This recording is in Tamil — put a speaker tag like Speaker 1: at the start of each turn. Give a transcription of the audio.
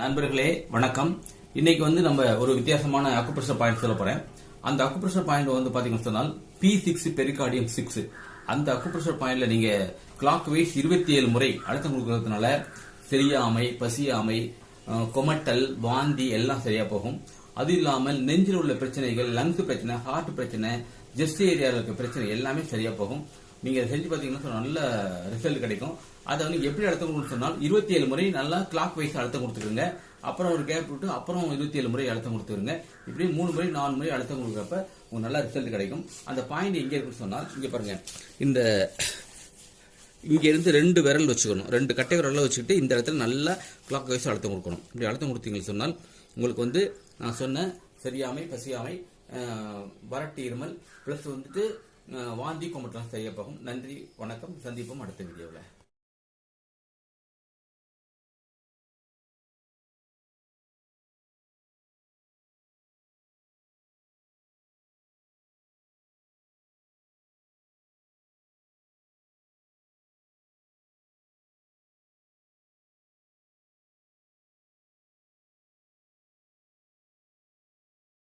Speaker 1: நண்பர்களே வணக்கம். இன்னைக்கு வந்து நம்ம ஒரு வித்தியாசமான அக்குப்ரெஷர் பாயிண்ட் சொல்ல போறேன். அந்த அக்குப்ரெஷர் பாயிண்ட் வந்து பாத்தீங்கன்னு சொன்னால் பி சிக்ஸ் பெரிகார்டியம் சிக்ஸ் அந்த அக்குப்ரெஷர் பாயிண்ட்ல நீங்க கிளாக் வைஸ் இருபத்தி ஏழு முறை அழுத்தம் கொடுக்கறதுனால சரியாமை பசியாமை கொமட்டல் வாந்தி எல்லாம் சரியா போகும். அது இல்லாமல் நெஞ்சில் உள்ள பிரச்சனைகள் லங்ஸ் பிரச்சனை ஹார்ட் பிரச்சனை ஜெஸ்ட் ஏரியாவில் இருக்க பிரச்சனை எல்லாமே சரியா போகும். நீங்க இதை செஞ்சு பாத்தீங்கன்னா நல்ல ரிசல்ட் கிடைக்கும். அதை வந்து எப்படி அழுத்தம் கொடுக்கணும்னு சொன்னால் இருபத்தி ஏழு முறை நல்லா கிளாக் வைஸ் அழுத்தம் கொடுத்துருங்க அப்புறம் ஒரு கேப் விட்டு அப்புறம் இருபத்தி ஏழு முறை அழுத்தம் கொடுத்துருங்க இப்படி மூணு முறை நாலு முறை அழுத்தம் கொடுக்குறப்ப உங்களுக்கு நல்ல ரிசல்ட் கிடைக்கும். அந்த பாயிண்ட் எங்கே இருக்குன்னு சொன்னால் இங்கே பாருங்க. இந்த இங்கே இருந்து ரெண்டு விரல் வச்சுக்கணும். ரெண்டு கட்டை விரலில் வச்சுக்கிட்டு இந்த இடத்துல நல்லா கிளாக் வைஸ் அழுத்தம் கொடுக்கணும். இப்படி அழுத்தம் கொடுத்தீங்கன்னு சொன்னால் உங்களுக்கு வந்து நான் சொன்ன சரியாமை பசியாமை அஹ், வறட்டு இருமல் ப்ளஸ் வந்துட்டு வாந்தி கொமட்டலாம் சரியா போகும் நன்றி வணக்கம் சந்திப்போம் அடுத்த வீடியோவில்.